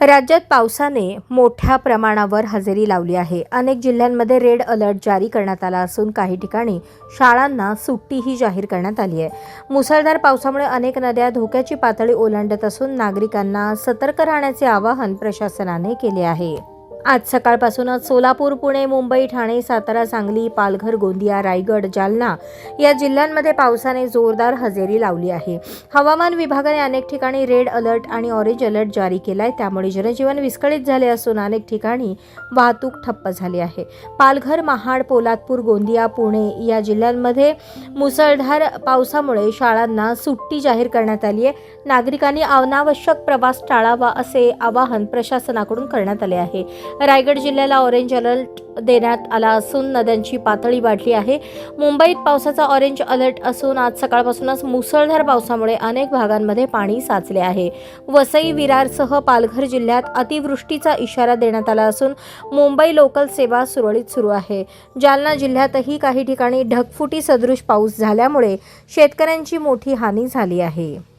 राज्यात पावसाने मोठ्या प्रमाणावर हजेरी लावली आहे. अनेक जिल्ह्यांमध्ये रेड अलर्ट जारी करण्यात आला असून काही ठिकाणी शाळांना सुट्टीही जाहीर करण्यात आली आहे. मुसळधार पावसामुळे अनेक नद्या धोक्याची पातळी ओलांडत असून नागरिकांना सतर्क राहण्याचे आवाहन प्रशासनाने केले आहे. आज सकाळपासूनच सोलापूर पुणे मुंबई ठाणे सातारा सांगली पालघर गोंदिया रायगड जालना या जिल्ह्यांमध्ये पावसाने जोरदार हजेरी लावली आहे. हवामान विभागाने अनेक ठिकाणी रेड अलर्ट आणि ऑरेंज अलर्ट जारी केलाय. त्यामुळे जनजीवन विस्कळीत झाले असून अनेक ठिकाणी वाहतूक ठप्प झाली आहे. पालघर महाड पोलादपूर गोंदिया पुणे या जिल्ह्यांमध्ये मुसळधार पावसामुळे शाळांना सुट्टी जाहीर करण्यात आली आहे. नागरिकांनी अनावश्यक प्रवास टाळावा असे आवाहन प्रशासनाकडून करण्यात आले आहे. रायगड जिल्ह्याला ऑरेंज अलर्ट देण्यात आला असून नद्यांची पातळी वाढली आहे. मुंबईत पावसाचा ऑरेंज अलर्ट असून आज सकाळपासूनच मुसळधार पावसामुळे अनेक भागांमध्ये पाणी साचले आहे. वसई विरारसह पालघर जिल्ह्यात अतिवृष्टीचा इशारा देण्यात आला असून मुंबई लोकल सेवा सुरळीत सुरू आहे. जालना जिल्ह्यातही काही ठिकाणी ढगफुटी सदृश पाऊस झाल्यामुळे शेतकऱ्यांची मोठी हानी झाली आहे.